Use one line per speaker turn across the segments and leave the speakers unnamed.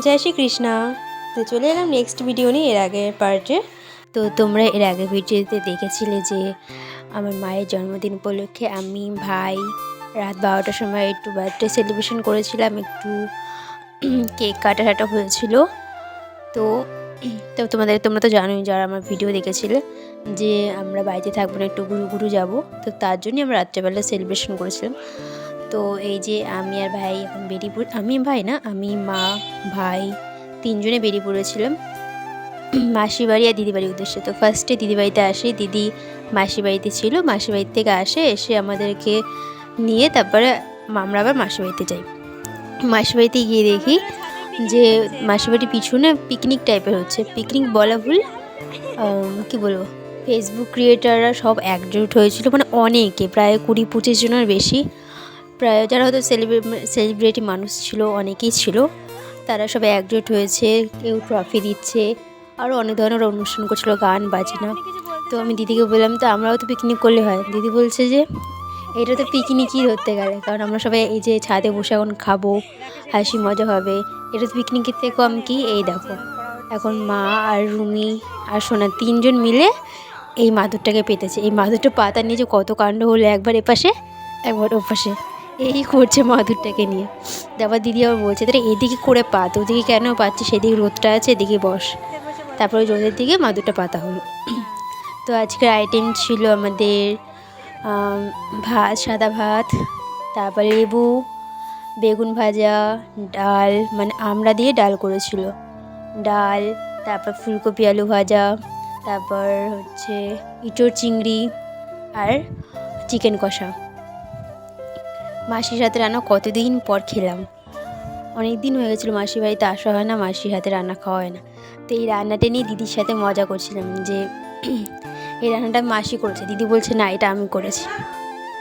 জয় শ্রী কৃষ্ণা তো চলে এলাম নেক্সট ভিডিও নিয়ে, এর আগের পার্টে তো তোমরা এর আগে ভিডিওতে দেখেছিলে যে, আমার মায়ের জন্মদিন উপলক্ষে আমি, ভাই, রাত বারোটার সময় একটু বার্থডে সেলিব্রেশন করেছিলাম, একটু কেক কাটা টাটা হয়েছিল। তো তো তোমাদের, তোমরা তো জানোই যারা আমার ভিডিও দেখেছিলে যে আমরা বাড়িতে থাকব না, একটু ঘুরু ঘুরু যাব। তো তার জন্যই আমরা রাত্রেবেলা সেলিব্রেশন করেছিলাম। তো এই যে আমি আর ভাই এখন বেরিয়ে পড়ে, আমি ভাই না, আমি মা, ভাই তিনজনে বেরিয়ে পড়েছিলাম। মাসি বাড়ি আর দিদি বাড়ির উদ্দেশ্যে। তো ফার্স্টে দিদি বাড়িতে আসি, দিদি মাসি বাড়িতে ছিল মাসি বাড়ির থেকে আসে, এসে আমাদেরকে নিয়ে তারপরে আমরা আবার মাসি বাড়িতে যাই। মাসি বাড়িতে গিয়ে দেখি যে মাসি বাড়ির পিছনে পিকনিক টাইপের হচ্ছে। পিকনিক বলা ভুল কি বলব? ফেসবুক ক্রিয়েটাররা সব একজোট হয়েছিল মানে অনেকে, প্রায় কুড়ি পঁচিশ জনের বেশি। প্রায় যারা হয়তো সেলিব্রিটি মানুষ ছিল, অনেকেই ছিল, তারা সবাই একজোট হয়েছে, কেউ ট্রফি দিচ্ছে আরও অনেক ধরনের অনুষ্ঠান করছিল, গান, বাজনা। তো আমি দিদিকে বললাম, তো আমরাও তো পিকনিক করলে হয়? দিদি বলছে যে, এটা তো পিকনিকই ধরতে গেলে, কারণ আমরা সবাই এই যে ছাদে বসে এখন খাব, হাসি মজা হবে, এটা তো পিকনিকের থেকে কম কি, এই দেখো। এখন মা আর রুমি আর সোনা তিনজন মিলে এই মাদুরটাকে পেতেছে। এই মাদুরটা পাতা নিয়ে যে কত কাণ্ড হলো একবার এপাশে, একবার ওপাশে। এই করছে মাদুরটাকে নিয়ে। তারপর দিদি আবার বলছে তাহলে এদিকে করে পাত, ওদিকে কেন পাচ্ছি সেদিকে রোদটা আছে, এদিকে বস। তারপরে রোদের দিকে মাদুরটা পাতা হলো। তো আজকের আইটেম ছিল আমাদের ভাত, সাদা ভাত, তারপরে লেবু, বেগুন ভাজা, ডাল মানে আমড়া দিয়ে ডাল করেছিল। ডাল, তারপর ফুলকপি আলু ভাজা, তারপর হচ্ছে ইঁচড় চিংড়ি আর চিকেন কষা। মাসির হাতে রান্না কতদিন পর খেলাম। অনেক দিন হয়ে গেছিল মাসির বাড়িতে আসা হয় না, মাসির হাতে রান্না খাওয়া হয় না। তো এই রান্নাটা নিয়ে দিদির সাথে মজা করছিলাম যে, এই রান্নাটা মাসি করেছে। দিদি বলছে, না, এটা আমি করেছি।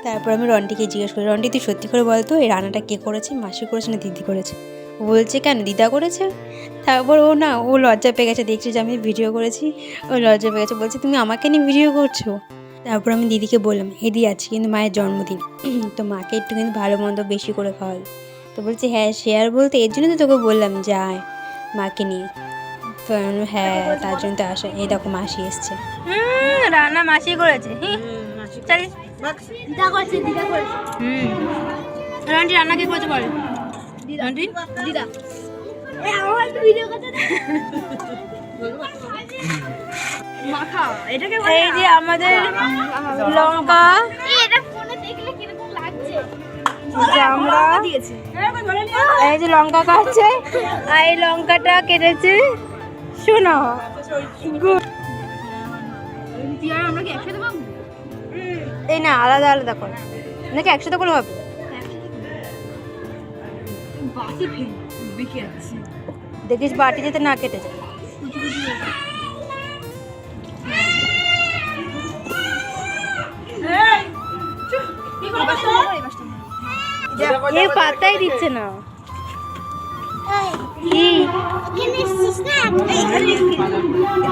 তারপর আমি রন্টিকে জিজ্ঞেস করি, রন্টি, তুই সত্যি করে বলতো, এই রান্নাটা কে করেছে? মাসি করেছে না দিদি করেছে? বলছে, কেন, দিদা করেছে? তারপর ও না, ও লজ্জা পেয়ে গেছে, দেখছে যে আমি ভিডিও করেছি। ও লজ্জা পেয়ে গেছে, বলছে, তুমি আমাকে নিয়ে ভিডিও করছ? তারপর আমি দিদিকে বললাম এদি আছে কিন্তু মায়ের জন্মদিন। তো মাকে একটু কিন্তু ভালো মন্দ বেশি করে খাওয়াবে তো বলছে হ্যাঁ শেয়ার বলতে এর জন্য তো তোকে বললাম যায় মাকে নিয়ে। তো হ্যাঁ তার জন্য তো আসা এই দেখো মাসি এসছে।
রান্না মাসি করেছে রান্না কে করেছে বল?
দিদা। আমার ভিডিও করতে
মাখা এটাকে এই যে আমাদের লঙ্কা।
এই এটা ফোনে দেখলে কীরকম লাগছে?
আমরা এই যে লঙ্কা কাটছে আর এই লঙ্কাটা কেটেছে। শোনো। এই না আলাদা আলাদা করে। নাকি একসাথে করে হবে দেখিস বাটি যাতে না কেটে যায়। এ পাতাই দিচ্ছে না।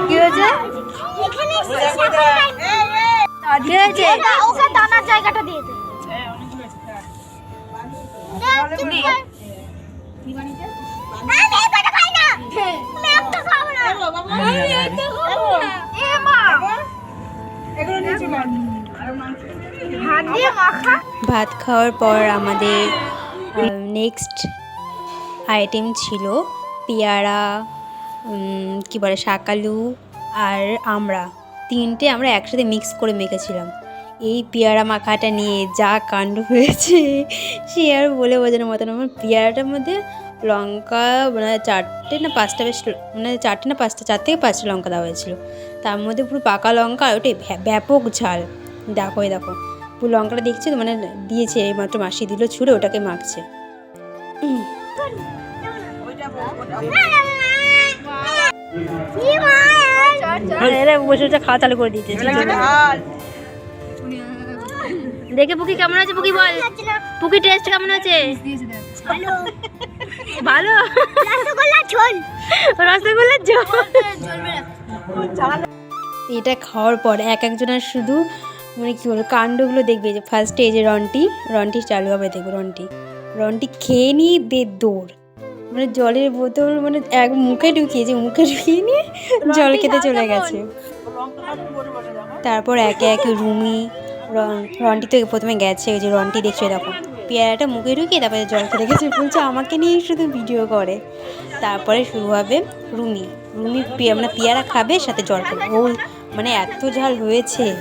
কি হয়েছে? হয়েছে?
ওকে দানার জায়গাটা দিয়ে দে। হাত দিয়ে মাখা।
ভাত খাওয়ার পর আমাদের নেক্সট আইটেম ছিল পেয়ারা কি বলে শাকালু আর আমরা। তিনটে আমরা একসাথে মিক্স করে মেখেছিলাম। এই পেয়ারা মাখাটা নিয়ে যা কাণ্ড হয়েছে, সে আর বলে বোঝানোর মতন আমার পেয়ারাটার মধ্যে লঙ্কা মানে চারটে না পাঁচটা বেশ মানে চারটে না পাঁচটা, চার থেকে পাঁচটা লঙ্কা দেওয়া হয়েছিল। তার মধ্যে পুরো পাকা লঙ্কা আর ওটাই ব্যাপক ঝাল। দেখো দেখো। লঙ্কাটা দেখছে তো মানে দিয়েছে এইমাত্র মাসি দিল ছুঁড়ে ওটাকে মাখছে।
এরা বসে বসে খাওয়া চালু করে দিতে দেখে পুকি কেমন আছে পুকি বল? পুকি টেস্ট কেমন আছে? ভালো?
রসগোল্লা ঝোল।
রসগোল্লার জল
এটা খাওয়ার পর এক একজনের শুধু মানে কী বলব কাণ্ডগুলো দেখবে যে ফার্স্টে এই যে রনটি রনটি চালু হবে দেখব রনটি। রনটি খেয়ে নিয়ে দে দৌড়। মানে জলের বোতল মানে এক মুখে ঢুকিয়েছে মুখে ঢুকিয়ে নিয়ে জল খেতে চলে গেছে। তারপর একে একে রুমি রন- রন্টি তো প্রথমে গেছে ওই যে রনটি দেখছে দেখো। পেয়ারাটা মুখে ঢুকিয়ে তারপরে জল খেতে গেছে বলছে আমাকে নিয়েই শুধু ভিডিও করে। তারপরে শুরু হবে রুমি। রুমি মানে পেয়ারা খাবে সাথে জল খাবে। ও মানে এত ঝাল হয়েছে।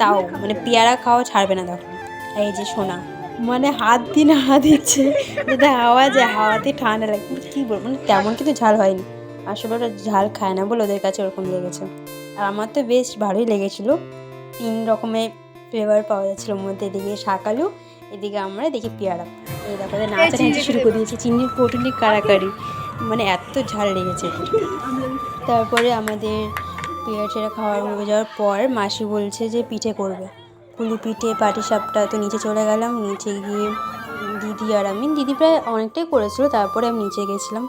তাও মানে পেয়ারা খাওয়া ছাড়বে না দেখো এই যে সোনা মানে হাত দিয়ে নাড়া দিচ্ছে যাতে হাওয়া যায় হাওয়াতে ঠান্ডা লাগে। কী বলব মানে তেমন কিন্তু ঝাল হয়নি। আসলে ওরা ঝাল খায় না বলে ওদের কাছে ওরকম লেগেছে। আর আমার তো বেশ ভালোই লেগেছিলো। তিন রকমের ফ্লেভার পাওয়া যাচ্ছিল। মধ্যে এদিকে শাকালু এদিকে আমরা দেখি পেয়ারা। এই দেখো ওদের নাচানাচি শুরু করে দিয়েছে। চিনির পটুলি কাড়াকাড়ি মানে এত ঝাল লেগেছে। তারপরে আমাদের পেয়ারা টেয়ারা খাওয়া হয়ে যাওয়ার পর মাসি বলছে যে পিঠে করবে। পুলি পিঠে পাটিসাপটা তো নিচে চলে গেলাম। নিচে গিয়ে দিদি আর আমি, দিদি প্রায় অনেকটাই করেছিল, তারপরে আমি নিচে গেছিলাম।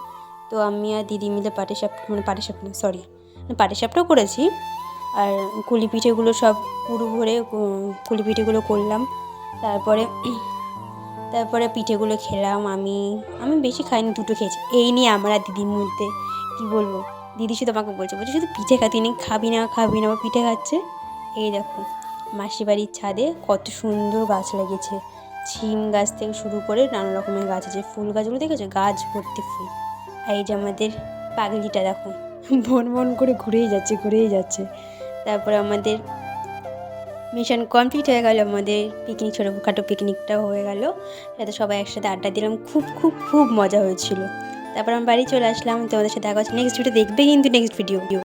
তো আমি আর দিদি মিলে পাটিসাপ মানে পাটিসাপ না সরি পাটিসাপটাও করেছি। আর কুলি পিঠেগুলো সব পুরো ভরে কুলি পিঠেগুলো করলাম। তারপরে তারপরে পিঠেগুলো খেলাম। আমি আমি বেশি খাইনি, দুটো খেয়েছি। এই নিয়ে আমার আর দিদির মধ্যে কী বলব? দিদি শুধু আমাকে বলছে বলছে, শুধু পিঠে খাতি নেই খাবি না খাবি না আবার পিঠে খাচ্ছে। এই দেখো মাসি বাড়ির ছাদে কত সুন্দর গাছ লেগেছে। ছিম গাছ থেকে শুরু করে নানা রকমের গাছ আছে। ফুল গাছগুলো দেখেছ? গাছ ভর্তি ফুল। এই যে আমাদের পাগলিটা, দেখো, বন বন করে ঘুরেই যাচ্ছে ঘুরেই যাচ্ছে। তারপরে আমাদের মিশন কমপ্লিট হয়ে গেল। আমাদের পিকনিক ছোটোখাটো পিকনিকটাও হয়ে গেল। সাথে সবাই একসাথে আড্ডা দিলাম। খুব খুব খুব মজা হয়েছিল। তারপর আমি বাড়ি চলে আসলাম, তোমাদের সাথে দেখা হচ্ছে। নেক্সট ভিডিও দেখবে কিন্তু নেক্সট ভিডিও